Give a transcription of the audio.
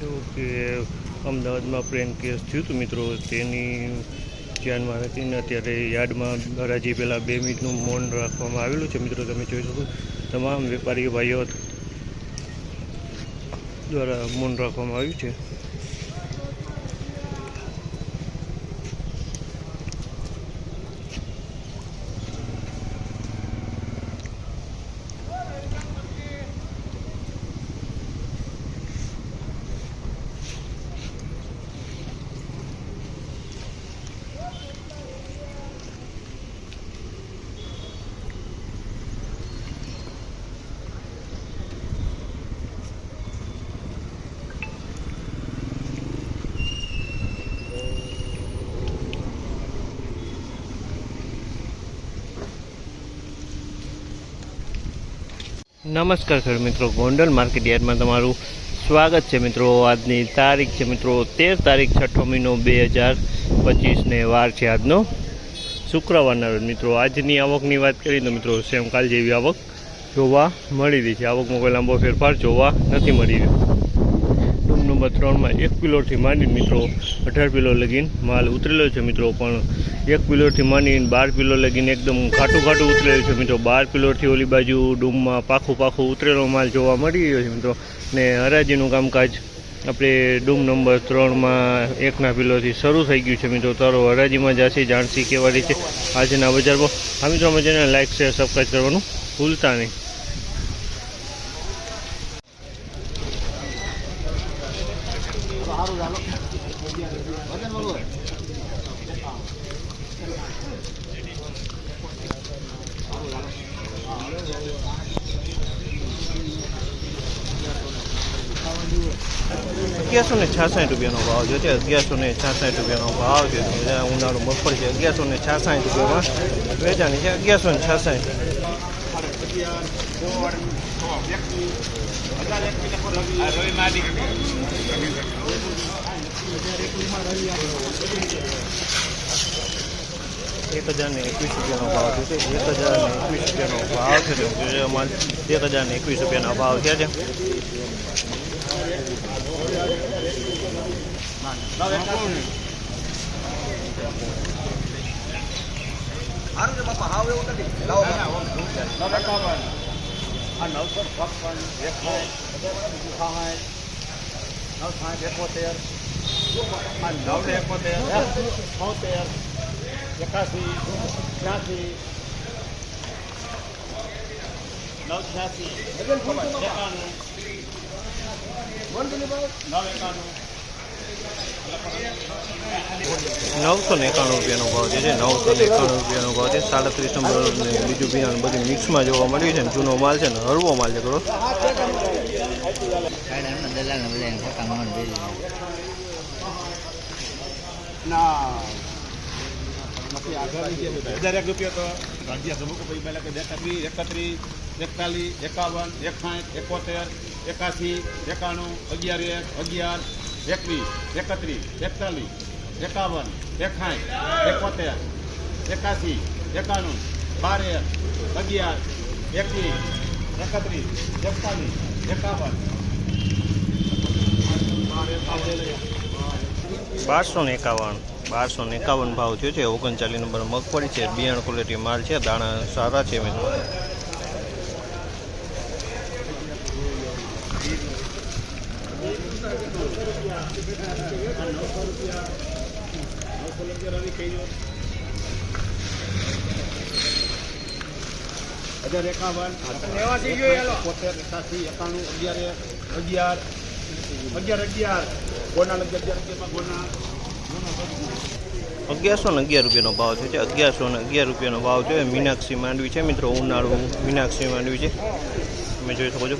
જો કે અમદાવાદમાં પ્રેમ કેસ થયું હતું મિત્રો. તેની ધ્યાનમાં હતી ને અત્યારે યાર્ડમાં હરાજી પહેલાં બે મિનિટનું મૌન રાખવામાં આવેલું છે. મિત્રો, તમે જોઈ શકો તમામ વેપારી ભાઈઓ દ્વારા મૌન રાખવામાં આવ્યું છે. નમસ્કાર ખેડૂત મિત્રો, ગોંડલ માર્કેટ યાર્ડમાં તમારું સ્વાગત છે મિત્રો. આજની તારીખ છે મિત્રો, તેર તારીખ છઠ્ઠો મહિનો બે હજાર પચીસને વાર છે આજનો શુક્રવારના રોજ. મિત્રો, આજની આવકની વાત કરીએ તો મિત્રો, સેમ કાલ જેવી આવક જોવા મળી રહી છે. આવકમાં કોઈ લાંબો ફેરફાર જોવા નથી મળી રહ્યો. નંબર ત્રણમાં એક પિલોરથી માંડીને મિત્રો અઢાર પિલો લગીન માલ ઉતરેલો છે મિત્રો, પણ એક પિલોરથી માંડીને બાર પિલો લગીને એકદમ ખાટું ખાટું ઉતરેલું છે મિત્રો. બાર પિલોરથી ઓલી બાજુ ડૂમમાં પાખું પાખું ઉતરેલો માલ જોવા મળી રહ્યો છે મિત્રો. ને હરાજીનું કામકાજ આપણે ડૂમ નંબર ત્રણમાં એકના પિલોથી શરૂ થઈ ગયું છે મિત્રો. તારો હરાજીમાં જાસી જાણસી કેવા છે આજના બજારમાં. આ મિત્રો મજાને લાઇક શેર સબસ્ક્રાઈબ કરવાનું ભૂલતા નહીં. અગિયારસો ને છાસઠ રૂપિયાનો ભાવ છે તે અગિયારસો ને છાસઠ રૂપિયાનો ભાવ છે. ઉનાળો ઉનાળુ મગફળી છે અગિયારસો ને છાસઠ રૂપિયામાં વેચાણી છે અગિયારસો ને છાસઠ એક હજાર ને એકવીસ રૂપિયાનો ભાવ છે. એક હજાર ને એકવીસ રૂપિયાનો ભાવ છે. તે જે એક હજાર ને એકવીસ રૂપિયાનો ભાવ છે છે નવસો છપ્પન એકસો સાહીઠ નવ સાઠ એકોતેર. નવ એકોતેર. છોતેર. એકાસી નવ છ્યાસી એકાણું નવસો ને એકાણું રૂપિયાનો ભાવ જે છે નવસો ને એકાણું રૂપિયાનો ભાવ છે. સાડત્રીસ નંબર ને બીજું બિયારણ બધું મિક્સમાં જોવા મળ્યું છે ને જૂનો માલ છે ને હળવો માલ છે દીધા. ના. હજાર એક રૂપિયા તો ગાંધીયા સમૂહ ભાઈ પહેલાં કે એકત્રી એકત્રીસ, એકતાલીસ, એકાવન, એકસાઠ, એકોતેર, એકાસી, એકાણું, અગિયાર એક, અગિયાર, એકવીસ, એકત્રીસ, એકતાલીસ, એકાવન, એકસાઠ, એકોતેર, એકાસી, એકાણું, બાર એક, અગિયાર, એકવીસ, એકત્રીસ, એકતાલીસ, એકાવન. બારસો ને એકાવન, બારસો ને એકાવન ભાવ થયો છે. ઓગણચાલીસ નંબર મગફળી છે. બિયારણ ક્વોલિટી માલ છે. દાણા સારા છે મિત્રો. અગિયાર અગિયાર અગિયાર અગિયાર અગિયારસો ને અગિયાર રૂપિયાનો ભાવ છે અગિયારસો ને અગિયાર રૂપિયાનો ભાવ છે. મીનાક્ષી માંડવી છે. મિત્રો, ઉનાળુ મીનાક્ષી માંડવી છે. તમે જોઈ શકો છો.